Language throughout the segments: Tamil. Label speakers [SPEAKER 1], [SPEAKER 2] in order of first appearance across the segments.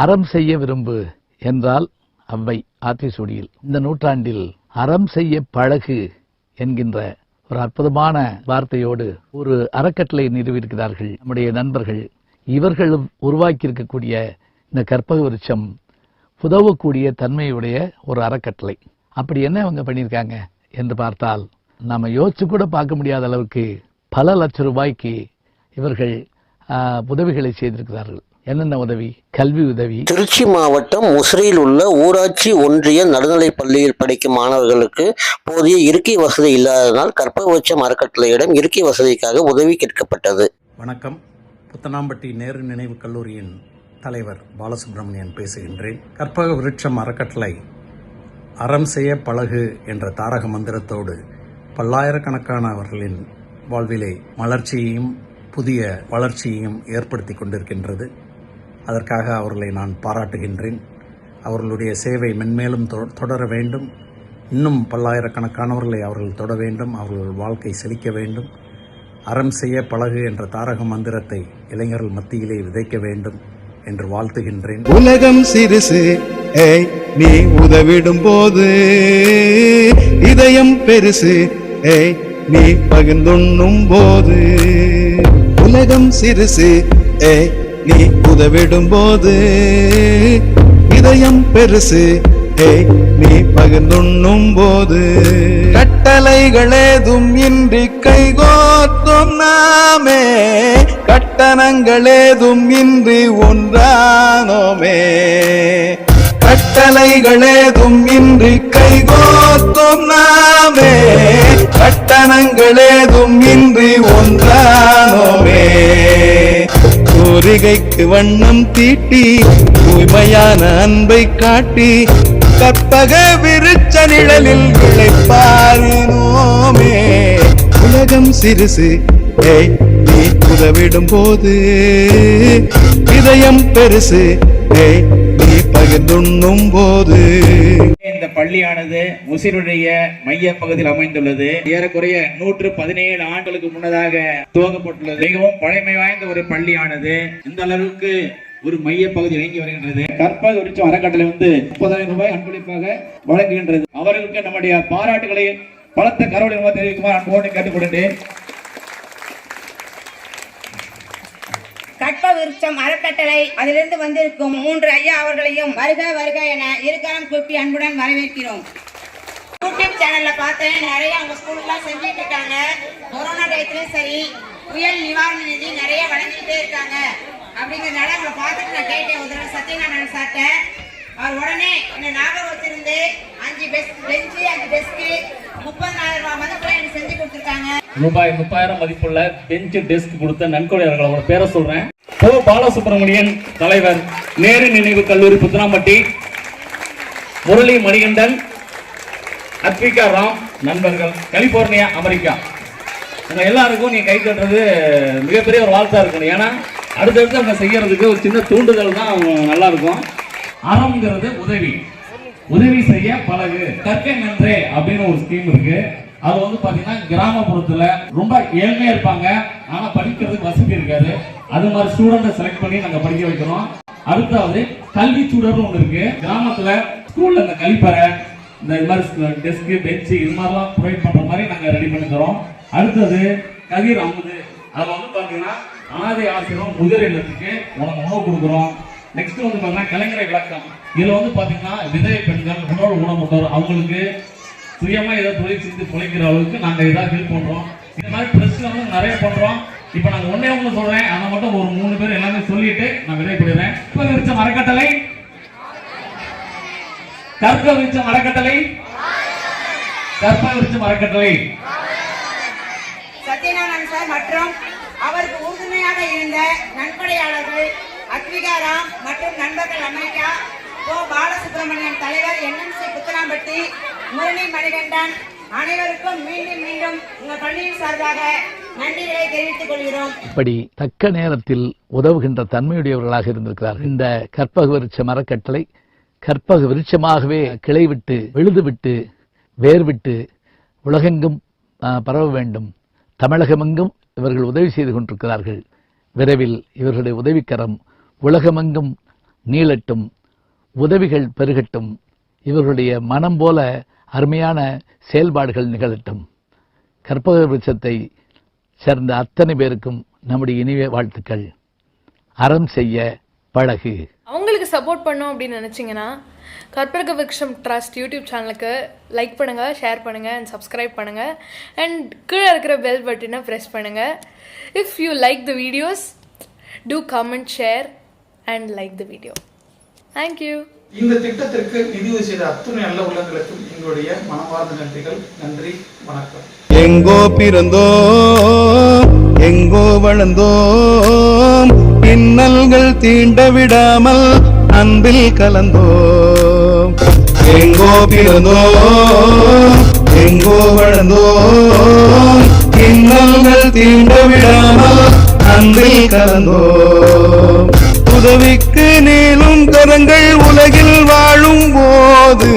[SPEAKER 1] அறம் செய்ய விரும்பு என்றால் அவ்வை ஆத்திசூடியில். இந்த நூற்றாண்டில் அறம் செய்ய பழகு என்கின்ற ஒரு அற்புதமான வார்த்தையோடு ஒரு அறக்கட்டளை நிறுவியிருக்கிறார்கள் நம்முடைய நண்பர்கள். இவர்களும் உருவாக்கி இருக்கக்கூடிய இந்த கற்பக விருட்சம் உதவக்கூடிய தன்மையுடைய ஒரு அறக்கட்டளை. அப்படி என்ன அவங்க பண்ணியிருக்காங்க என்று பார்த்தால் நம்ம யோசிச்சு கூட பார்க்க முடியாத அளவுக்கு பல லட்சம் ரூபாய்க்கு இவர்கள் உதவிகளை செய்திருக்கிறார்கள். என்னென்ன உதவி? கல்வி உதவி.
[SPEAKER 2] திருச்சி மாவட்டம் முசிறியில் உள்ள ஊராட்சி ஒன்றிய நடுநிலைப் பள்ளியில் படிக்கும் மாணவர்களுக்கு போதிய இருக்கை வசதி இல்லாததால் கற்பகவச்சம் அறக்கட்டளையிடம் இருக்கை வசதிக்காக உதவி கேட்கப்பட்டது.
[SPEAKER 3] வணக்கம். புத்தனாம்பட்டி நேரு நினைவு கல்லூரியின் தலைவர் பாலசுப்ரமணியன் பேசுகின்றேன். கற்பக விருட்சம் அறக்கட்டளை அறம் செய்ய பழகு என்ற தாரக மந்திரத்தோடு பல்லாயிரக்கணக்கானவர்களின் வாழ்விலே மலர்ச்சியையும் புதிய வளர்ச்சியையும் ஏற்படுத்தி கொண்டிருக்கின்றது. அதற்காக அவர்களை நான் பாராட்டுகின்றேன். அவர்களுடைய சேவை மென்மேலும் தொ- தொடர வேண்டும். இன்னும் பல்லாயிரக்கணக்கானவர்களை அவர்கள் தொட வேண்டும். அவர்கள் வாழ்க்கை செழிக்க வேண்டும். அறம் செய்ய பழகு என்ற தாரக மந்திரத்தை இளைஞர்கள் மத்தியிலே விதைக்க வேண்டும் என்று வாழ்த்துகின்றேன்.
[SPEAKER 4] உலகம் சிறுசு ஏய் நீ உதவிடும் போது இதயம் பெருசு ஏய் நீ பகிர்ந்துண்ணும் போது உலகம் சிறுசு ஏய் நீ உதவிடும் போது இதயம் பெருசு. ஏய் நீ பகிர்ந்துண்ணும் போது கட்டளைகளேதும் இன்றி கைகோத்தும் நாமே. கட்டணங்களேதும் இன்றி ஒன்றானோமே. கட்டளைகளேதும் இன்றி கைகோத்தும் நாமே. கட்டணங்களேதும் இன்றி ஒன்றா கோரிகைக்கு வண்ணம் தீட்டி தூய்மையான அன்பை காட்டி கற்பக விருச்ச நிழலில் விளைப்பாரினோமே. உலகம் சிறுசு நீ உதவிடும் போது. இதயம் பெருசு நீ பகிர்ந்துண்ணும் போது.
[SPEAKER 5] இந்த பள்ளியானது முசிருடைய மைய பகுதியில் அமைந்துள்ளது. ஏறக்குறைய நூற்று பதினேழு ஆண்டுகளுக்கு முன்னதாக துவங்கப்பட்டுள்ளது. மிகவும் பழமை வாய்ந்த ஒரு பள்ளியானது. இந்த அளவுக்கு ஒரு மைய பகுதி இயங்கி வருகின்றது. கற்பக விருட்சம் அறக்கட்டளை வந்து முப்பதாயிரம் ரூபாய் அன்பளிப்பாக வழங்குகின்றது. அவர்களுக்கு நம்முடைய பாராட்டுகளை பலத்த கரவலை தெரிவிக்குமாறு அன்போடு கேட்டுக்கொண்டேன்
[SPEAKER 6] கற்ப விருட்சம் அறக்கட்டளை அதிலிருந்து வந்திருக்கும் மூன்று ஐயா அவர்களையும் வருக வருக என இருகாலம் கூப்பி அன்புடன் வரவேற்கிறோம். யூடியூப் சேனல்ல பார்த்தேன் நிறைய அவங்க ஸ்கூலுக்குலாம் செஞ்சுட்டு இருக்காங்க. கொரோனா டயத்துலயும் சரி புயல் நிவாரண நிதி நிறைய வழங்கிட்டே இருக்காங்க. அப்படிங்கிறதுனால அவங்களை பார்த்துட்டு நான் கேட்டேன் ஒரு தடவை சத்யநாராயணன் சார்ட்ட. அவர் உடனே என்ன ஞாபகம் வச்சிருந்து அஞ்சு பெஸ்ட் பெஞ்சு அஞ்சு டெஸ்க்கு முப்பதாயிரம் ரூபாய் மதிப்புல எனக்கு செஞ்சு கொடுத்துருக்காங்க.
[SPEAKER 5] ரூபாய் முப்பாயிரம் மதிப்புள்ள பெஞ்சு டெஸ்க் கொடுத்த நன்கொடையாளர்கள் அவங்களோட பேரை சொல்றேன். ஓ பாலசுப்ரமணியன் தலைவர் நேரு நினைவு கல்லூரி புத்தனாம்பட்டி முரளி மணிகண்டன் அத்விகா ராம் நண்பர்கள் கலிபோர்னியா அமெரிக்கா. உங்க எல்லாருக்கும் நீ கை கட்டுறது மிகப்பெரிய ஒரு வாழ்த்தா இருக்கணும். ஏன்னா அடுத்தடுத்து அவங்க செய்யறதுக்கு ஒரு சின்ன தூண்டுதல் தான் அவங்க நல்லா இருக்கும். அறம்ங்கிறது உதவி. உதவி செய்ய பழகு. கற்கை நன்றே அப்படின்னு ஒரு ஸ்கீம் இருக்கு. அது வந்து பாத்தீங்கன்னா கிராமப்புறத்துல ரொம்ப ஏழ்மையா இருப்பாங்க. ஆனா படிக்கிறதுக்கு வசதி இருக்காது. அது மாதிரி ஸ்டூடெண்ட்டை செலக்ட் பண்ணி நாங்க படிக்க வைக்கிறோம். அடுத்தாவது கல்வி சூழல்னு ஒண்ணு இருக்கு. கிராமத்துல ஸ்கூல்ல இந்த கழிப்பறை இந்த இது மாதிரி டெஸ்க் பெஞ்சு இது மாதிரிலாம் ப்ரொவைட் பண்ற மாதிரி நாங்க ரெடி பண்ணி தரோம் அடுத்தது கதிர் அமுது. அதுல வந்து பாத்தீங்கன்னா அனாதை ஆசிரியரும் முதிர் இல்லத்துக்கு உனக்கு உணவு கொடுக்குறோம். நெக்ஸ்ட் வந்து பாத்தீங்கன்னா கலைஞரை விளக்கம். இதுல வந்து பாத்தீங்கன்னா விதவை பெண்கள் உணவு ஊனமுட்டோர் அவங்களுக்கு சுயமா ஏதோ தொழில் செஞ்சு பிழைக்கிற அளவுக்கு நாங்க ஏதாவது ஹெல்ப் பண்றோம். இந்த மாதிரி பிரச்சனை வந்து நிறைய பண்றோம். இப்போ நாங்க ஒண்ணே ஒண்ணு சொல்றேன். அதை மட்டும் ஒரு மூணு பேர் எல்லாமே சொல்லிட்டு நான் விடைபெறுறேன் இப்போ விரிச்ச மரக்கட்டளை. கற்க விரிச்ச மரக்கட்டளை. கற்ப விரிச்ச மரக்கட்டளை.
[SPEAKER 6] சத்யநாராயணன் சார் மற்றும் அவருக்கு உறுதுணையாக இருந்த நன்கொடையாளர்கள் அத்விகா ராம் மற்றும் நண்பர்கள் அமெரிக்கா ஓ பாலசுப்ரமணியன் தலைவர் என்எம்சி புத்தனாம்பட்டி முரளி மணிகண்டன் அனைவருக்கும் மீண்டும் மீண்டும் உங்கள் பள்ளியின் சார்பாக நன்றிகளை தெரிவித்துக் கொள்கிறோம்.
[SPEAKER 1] இப்படி தக்க நேரத்தில் உதவுகின்ற தன்மையுடையவர்களாக இருந்திருக்கிறார்கள். இந்த கற்பக விருட்ச மரக்கட்டளை கற்பக விருட்சமாகவே கிளை விட்டு விழுது விட்டு வேர் விட்டு உலகெங்கும் பரவ வேண்டும். தமிழகமெங்கும் இவர்கள் உதவி செய்து கொண்டிருக்கிறார்கள். விரைவில் இவர்களுடைய உதவிக்கரம் உலகமெங்கும் நீளட்டும் உதவிகள் பெருகட்டும். இவர்களுடைய மனம் போல அருமையான செயல்பாடுகள் நிகழட்டும். கற்பக விருட்சத்தை சேர்ந்த அத்தனை பேருக்கும் நம்முடைய இனிய வாழ்த்துக்கள். அறம் செய்ய பழகு.
[SPEAKER 7] அவங்களுக்கு சப்போர்ட் பண்ணோம் அப்படின்னு நினச்சிங்கன்னா கற்பக விருட்சம் ட்ரஸ்ட் யூடியூப் சேனலுக்கு லைக் பண்ணுங்கள் ஷேர் பண்ணுங்கள் அண்ட் சப்ஸ்கிரைப் பண்ணுங்கள் அண்ட் கீழே இருக்கிற பெல் பட்டனை ப்ரெஸ் பண்ணுங்கள் if you like the videos do comment share and like the video thank you
[SPEAKER 8] இந்த திட்டத்திற்கு நிதியுதவி செய்த அத்துணை நல்ல உள்ளங்களுக்கும் எங்களுடைய மனமார்ந்த நன்றிகள். நன்றி வணக்கம்.
[SPEAKER 4] எங்கோ பிறந்தோம் எங்கோ வளர்ந்தோம் இன்னல்கள் தீண்ட விடாமல் அன்பில் கலந்தோம். எங்கோ பிறந்தோம் எங்கோ வளர்ந்தோம் இன்னல்கள் தீண்ட விடாமல் அன்பில் கலந்தோம். உதவிக்கு நீளும் கரங்கள் உலகில் வாழும் போது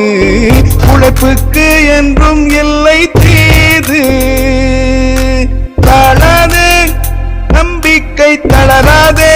[SPEAKER 4] உழைப்புக்கு என்றும் இல்லை தீது. தளராது நம்பிக்கை தளராதே.